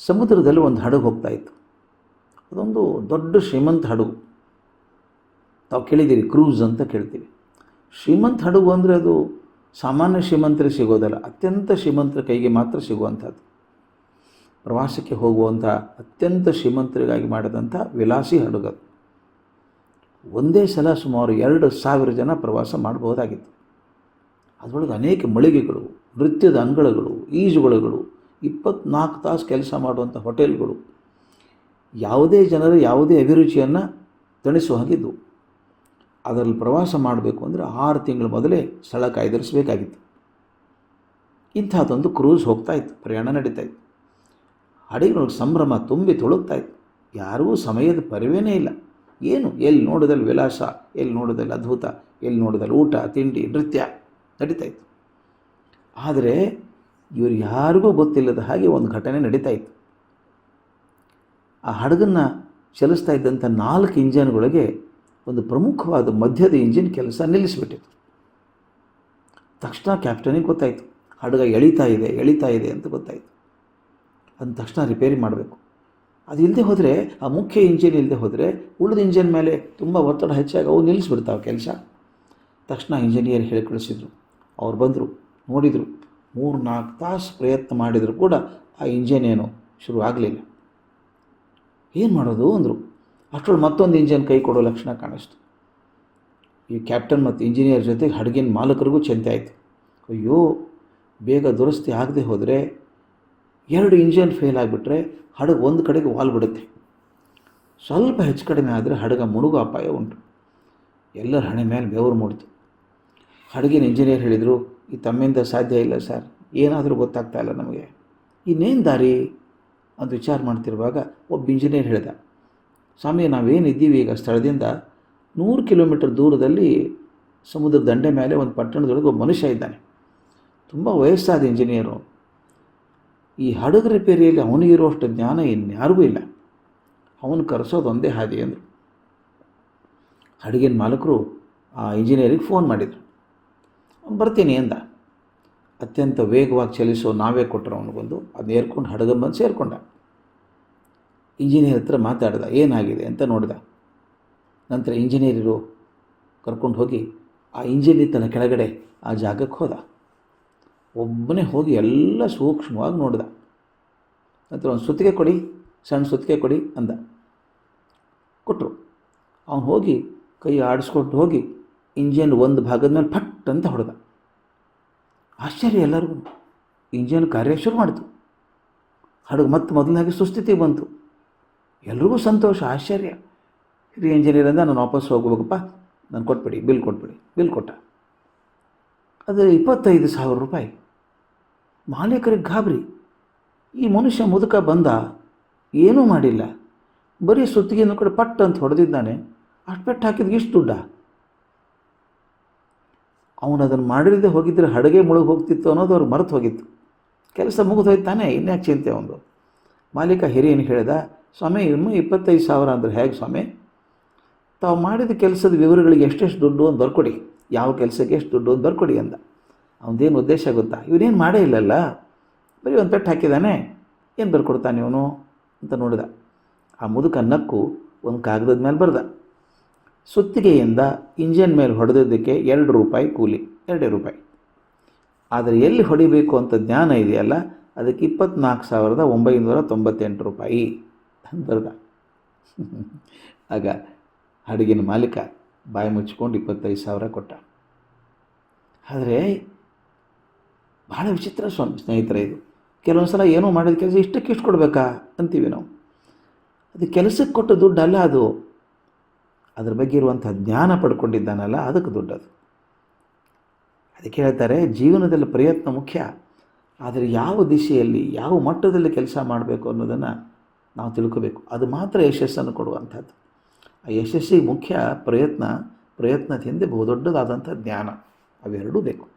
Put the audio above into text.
ಸಮುದ್ರದಲ್ಲಿ ಒಂದು ಹಡಗು ಹೋಗ್ತಾ ಇತ್ತು. ಅದೊಂದು ದೊಡ್ಡ ಶ್ರೀಮಂತ ಹಡಗು. ತಾವು ಕೇಳಿದ್ದೀರಿ ಕ್ರೂಸ್ ಅಂತ ಕೇಳ್ತೀವಿ. ಶ್ರೀಮಂತ ಹಡಗು ಅಂದರೆ ಅದು ಸಾಮಾನ್ಯ ಶ್ರೀಮಂತರಿಗೆ ಸಿಗೋದಲ್ಲ, ಅತ್ಯಂತ ಶ್ರೀಮಂತರ ಕೈಗೆ ಮಾತ್ರ ಸಿಗುವಂಥದ್ದು. ಪ್ರವಾಸಕ್ಕೆ ಹೋಗುವಂಥ ಅತ್ಯಂತ ಶ್ರೀಮಂತರಿಗಾಗಿ ಮಾಡಿದಂಥ ವಿಲಾಸಿ ಹಡಗು ಅದು ಒಂದೇ ಸಲ ಸುಮಾರು ಎರಡು ಸಾವಿರ ಜನ ಪ್ರವಾಸ ಮಾಡಬಹುದಾಗಿತ್ತು. ಅದರೊಳಗೆ ಅನೇಕ ಮಳಿಗೆಗಳು, ನೃತ್ಯದ ಅಂಗಳಗಳು, ಈಜುಗೊಳಗಳು ಇಪ್ಪತ್ನಾಲ್ಕು ತಾಸು ಕೆಲಸ ಮಾಡುವಂಥ ಹೋಟೆಲ್ಗಳು ಯಾವುದೇ ಜನರು ಯಾವುದೇ ಅಭಿರುಚಿಯನ್ನು ತಣಿಸುವ ಹಾಗಿದ್ದವು ಅದರಲ್ಲಿ ಪ್ರವಾಸ ಮಾಡಬೇಕು ಅಂದರೆ ಆರು ತಿಂಗಳ ಮೊದಲೇ ಸ್ಥಳ ಕಾಯ್ದಿರಿಸಬೇಕಾಗಿತ್ತು. ಇಂಥದ್ದೊಂದು ಕ್ರೂಸ್ ಹೋಗ್ತಾ ಇತ್ತು, ಪ್ರಯಾಣ ನಡೀತಾ ಇತ್ತು. ಹಡಗಿನೊಳಗೆ ಸಂಭ್ರಮ ತುಂಬಿ ತುಳುಕ್ತಾ ಇತ್ತು. ಯಾರಿಗೂ ಸಮಯದ ಪರಿವೇನೇ ಇಲ್ಲ. ಏನು? ಎಲ್ಲಿ ನೋಡಿದಲ್ಲಿ ವಿಲಾಸ ಎಲ್ಲಿ ನೋಡಿದಲ್ಲಿ ಅದ್ಭುತ, ಎಲ್ಲಿ ನೋಡಿದಲ್ಲಿ ಊಟ, ತಿಂಡಿ, ನೃತ್ಯ ನಡೀತಾ ಇತ್ತು. ಆದರೆ ಇವರು ಯಾರಿಗೂ ಗೊತ್ತಿಲ್ಲದ ಹಾಗೆ ಒಂದು ಘಟನೆ ನಡೀತಾ ಇತ್ತು. ಆ ಹಡಗನ್ನು ಚಲಿಸ್ತಾ ಇದ್ದಂಥ ನಾಲ್ಕು ಇಂಜನ್ಗಳಿಗೆ ಒಂದು ಪ್ರಮುಖವಾದ ಮಧ್ಯದ ಇಂಜಿನ್ ಕೆಲಸ ನಿಲ್ಲಿಸಿಬಿಟ್ಟಿತ್ತು. ತಕ್ಷಣ ಕ್ಯಾಪ್ಟನಿಗೆ ಗೊತ್ತಾಯಿತು, ಹಡಗ ಎಳಿತಾ ಇದೆ ಎಳಿತಾ ಇದೆ ಅಂತ ಗೊತ್ತಾಯಿತು. ಅದನ್ನ ತಕ್ಷಣ ರಿಪೇರಿ ಮಾಡಬೇಕು. ಅದು ಇಲ್ಲದೆ ಹೋದರೆ, ಆ ಮುಖ್ಯ ಇಂಜಿನ್ ಇಲ್ಲದೆ ಹೋದರೆ ಉಳಿದ ಇಂಜಿನ್ ಮೇಲೆ ತುಂಬ ಒತ್ತಡ ಹೆಚ್ಚಾಗಿ ಅವು ನಿಲ್ಲಿಸ್ಬಿಡ್ತಾವೆ ಕೆಲಸ. ತಕ್ಷಣ ಇಂಜಿನಿಯರ್ ಹೇಳಿ ಕಳಿಸಿದರು ಅವ್ರು ಬಂದರು, ನೋಡಿದರು. ಮೂರು ನಾಲ್ಕು ತಾಸು ಪ್ರಯತ್ನ ಮಾಡಿದರೂ ಕೂಡ ಆ ಇಂಜಿನ್ ಏನು ಶುರು ಆಗಲಿಲ್ಲ. ಏನು ಮಾಡೋದು ಅಂದರು. ಅಷ್ಟರಲ್ಲಿ ಮತ್ತೊಂದು ಇಂಜಿನ್ ಕೈ ಕೊಡೋ ಲಕ್ಷಣ ಕಾಣಿಸ್ತು. ಈ ಕ್ಯಾಪ್ಟನ್ ಮತ್ತು ಇಂಜಿನಿಯರ್ ಜೊತೆಗೆ ಹಡಗಿನ ಮಾಲಕರಿಗೂ ಚಿಂತೆ ಆಯಿತು. ಅಯ್ಯೋ, ಬೇಗ ದುರಸ್ತಿ ಆಗದೆ ಹೋದರೆ ಎರಡು ಇಂಜಿನ್ ಫೇಲ್ ಆಗಿಬಿಟ್ರೆ ಹಡಗು ಒಂದು ಕಡೆಗೆ ವಾಲ್ ಬಿಡುತ್ತೆ. ಸ್ವಲ್ಪ ಹೆಚ್ಚು ಕಡಿಮೆ ಆದರೆ ಹಡಗ ಮುಳುಗೋ ಅಪಾಯ ಉಂಟು. ಎಲ್ಲರ ಹಣೆ ಮೇಲೆ ಬೆವರು ಮೂಡಿತು. ಹಡಗಿನ ಇಂಜಿನಿಯರ್ ಹೇಳಿದರು ಈ ತಮ್ಮಿಂದ ಸಾಧ್ಯ ಇಲ್ಲ ಸರ್. ಏನಾದರೂ ಗೊತ್ತಾಗ್ತಾ ಇಲ್ಲ ನಮಗೆ. ಇನ್ನೇನು ದಾರಿ? ಅಂತ ವಿಚಾರ ಮಾಡ್ತಿರುವಾಗ ಒಬ್ಬ ಇಂಜಿನಿಯರ್ ಹೇಳಿದ, ಸ್ವಾಮಿ, ನಾವೇನಿದ್ದೀವಿ ಈಗ ಸ್ಥಳದಿಂದ ನೂರು ಕಿಲೋಮೀಟರ್ ದೂರದಲ್ಲಿ ಸಮುದ್ರ ದಂಡೆ ಮೇಲೆ ಒಂದು ಪಟ್ಟಣದೊಳಗೆ ಒಬ್ಬ ಮನುಷ್ಯ ಇದ್ದಾನೆ. ತುಂಬ ವಯಸ್ಸಾದ ಇಂಜಿನಿಯರು. ಈ ಹಡಗು ರಿಪೇರಿಯಲ್ಲಿ ಅವನಿಗಿರುವಷ್ಟು ಜ್ಞಾನ ಇನ್ಯಾರಿಗೂ ಇಲ್ಲ. ಅವನು ಕರೆಸೋದು ಒಂದೇ ಹಾದಿ ಅಂದರು. ಹಡಗಿನ ಮಾಲಕರು ಆ ಇಂಜಿನಿಯರಿಗೆ ಫೋನ್ ಮಾಡಿದರು. ಬರ್ತೀನಿ ಅಂದ. ಅತ್ಯಂತ ವೇಗವಾಗಿ ಚಲಿಸೋ ನಾವೇ ಕೊಟ್ಟರು ಅವನಿಗೊಂದು ಅದು ಏರ್ಕೊಂಡು ಹಡಗನ್ ಬಂದು ಸೇರಿಕೊಂಡ. ಇಂಜಿನಿಯರ್ ಹತ್ರ ಮಾತಾಡ್ದ, ಏನಾಗಿದೆ ಅಂತ ನೋಡಿದ. ನಂತರ ಇಂಜಿನಿಯರಿರು ಕರ್ಕೊಂಡು ಹೋಗಿ, ಆ ಇಂಜಿನ್ ಇತ್ತನ ಕೆಳಗಡೆ, ಆ ಜಾಗಕ್ಕೆ ಹೋದ. ಒಬ್ಬನೇ ಹೋಗಿ ಎಲ್ಲ ಸೂಕ್ಷ್ಮವಾಗಿ ನೋಡಿದ. ನಂತರ ಒಂದು ಸುತ್ತಿಗೆ ಕೊಡಿ, ಸಣ್ಣ ಸುತ್ತಿಗೆ ಕೊಡಿ ಅಂದ. ಕೊಟ್ಟರು ಅವನು ಹೋಗಿ ಕೈ ಆಡಿಸ್ಕೊಟ್ಟು ಹೋಗಿ ಇಂಜಿನ್ ಒಂದು ಭಾಗದ ಮೇಲೆ ಫಟ್ ಅಂತ ಹೊಡೆದ. ಆಶ್ಚರ್ಯ ಎಲ್ಲರಿಗೂ. ಇಂಜಿನ್ ಕಾರ್ಯ ಶುರು ಮಾಡಿತು. ಹಡಗು ಮತ್ತೆ ಮೊದಲಾಗಿ ಸುಸ್ಥಿತಿಗೆ ಬಂತು. ಎಲ್ರಿಗೂ ಸಂತೋಷ, ಆಶ್ಚರ್ಯ. ಹಿರಿಯ ಇಂಜಿನಿಯರ್ ಅಂದ ನಾನು ವಾಪಸ್ ಹೋಗ್ಬೇಕಪ್ಪ. ನಾನು ಕೊಟ್ಬಿಡಿ, ಬಿಲ್ ಕೊಟ್ಬಿಡಿ, ಬಿಲ್ ಕೊಟ್ಟ. ಅದು ಇಪ್ಪತ್ತೈದು ಸಾವಿರ ರೂಪಾಯಿ. ಮಾಲೀಕರಿಗೆ ಗಾಬರಿ. ಈ ಮನುಷ್ಯ ಮುದುಕ ಬಂದ, ಏನೂ ಮಾಡಿಲ್ಲ. ಬರೀ ಸುತ್ತಿಗೆಯನ್ನು ಕಡೆ ಪಟ್ ಅಂತ ಹೊಡೆದಿದ್ದಾನೆ. ಅಷ್ಟು ಪೆಟ್ಟು ಹಾಕಿದ್ಗೆ ಇಷ್ಟು ದುಡ್ಡ? ಅವನು ಅದನ್ನು ಮಾಡಿರದೆ ಹೋಗಿದ್ದರೆ ಹಡಗೆ ಮುಳುಗಿ ಹೋಗ್ತಿತ್ತು ಅನ್ನೋದು ಅವ್ರು ಮರೆತು ಹೋಗಿತ್ತು. ಕೆಲಸ ಮುಗಿದು ಹೋಯ್ತು ತಾನೇ ಇನ್ಯಾಕೆ ಚಿಂತೆ ಅವನು ಮಾಲೀಕ ಹಿರಿಯನು ಹೇಳಿದ, ಸ್ವಾಮಿ, ಇನ್ನೂ ಇಪ್ಪತ್ತೈದು ಸಾವಿರ ಅಂದರೆ ಹೇಗೆ ಸ್ವಾಮಿ? ತಾವು ಮಾಡಿದ ಕೆಲಸದ ವಿವರಗಳಿಗೆ ಎಷ್ಟೆಷ್ಟು ದುಡ್ಡು ಅಂತ ಬರ್ಕೊಡಿ, ಯಾವ ಕೆಲಸಕ್ಕೆ ಎಷ್ಟು ದುಡ್ಡು ಅಂತ ಬರ್ಕೊಡಿ ಅಂದ. ಅವನದೇನು ಉದ್ದೇಶ ಗೊತ್ತಾ? ಇವನೇನು ಮಾಡೇ ಇಲ್ಲಲ್ಲ? ಬರೀ ಒಂದು ಪೆಟ್ಟು ಹಾಕಿದ್ದಾನೆ ಏನು ಬರ್ಕೊಡ್ತಾನೆ ಇವನು? ಅಂತ ನೋಡಿದ. ಆ ಮುದುಕ ನಕ್ಕು ಒಂದು ಕಾಗದದ ಮೇಲೆ ಬರ್ದ. ಸುತ್ತಿಗೆಯಿಂದ ಇಂಜಿನ್ ಮೇಲೆ ಹೊಡೆದಿದ್ದಕ್ಕೆ ಎರಡು ರೂಪಾಯಿ ಕೂಲಿ, ಎರಡೇ ರೂಪಾಯಿ. ಆದರೆ ಎಲ್ಲಿ ಹೊಡಿಬೇಕು ಅಂತ ಜ್ಞಾನ ಇದೆಯಲ್ಲ? ಅದಕ್ಕೆ ಇಪ್ಪತ್ನಾಲ್ಕು ಸಾವಿರದ ಒಂಬೈನೂರ ತೊಂಬತ್ತೆಂಟು ರೂಪಾಯಿ. ಅಂತರ್ಧ ಆಗ ಹಡಗಿನ ಮಾಲೀಕ ಬಾಯಿ ಮುಚ್ಕೊಂಡು ಇಪ್ಪತ್ತೈದು ಸಾವಿರ ಕೊಟ್ಟ. ಆದರೆ ಭಾಳ ವಿಚಿತ್ರ ಸ್ವಾಮಿ ಸ್ನೇಹಿತರೆ ಇದು. ಕೆಲವೊಂದು ಸಲ ಏನೋ ಮಾಡಿದ ಕೆಲಸ ಇಷ್ಟಕ್ಕೆ ಇಷ್ಟು ಕೊಡಬೇಕಾ ಅಂತೀವಿ ನಾವು. ಅದು ಕೆಲಸಕ್ಕೆ ಕೊಟ್ಟ ದುಡ್ಡಲ್ಲ ಅದು. ಅದ್ರ ಬಗ್ಗೆ ಇರುವಂಥ ಜ್ಞಾನ ಪಡ್ಕೊಂಡಿದ್ದಾನಲ್ಲ, ಅದಕ್ಕೆ ದೊಡ್ಡದು. ಅದಕ್ಕೆ ಹೇಳ್ತಾರೆ, ಜೀವನದಲ್ಲಿ ಪ್ರಯತ್ನ ಮುಖ್ಯ, ಆದರೆ ಯಾವ ದಿಶೆಯಲ್ಲಿ, ಯಾವ ಮಟ್ಟದಲ್ಲಿ ಕೆಲಸ ಮಾಡಬೇಕು ಅನ್ನೋದನ್ನು ನಾವು ತಿಳ್ಕೋಬೇಕು. ಅದು ಮಾತ್ರ ಯಶಸ್ಸನ್ನು ಕೊಡುವಂಥದ್ದು. ಆ ಯಶಸ್ಸಿಗೆ ಮುಖ್ಯ ಪ್ರಯತ್ನ ಪ್ರಯತ್ನದ ಹಿಂದೆ ಬಹುದೊಡ್ಡದಾದಂಥ ಜ್ಞಾನ, ಅವೆರಡೂ ಬೇಕು.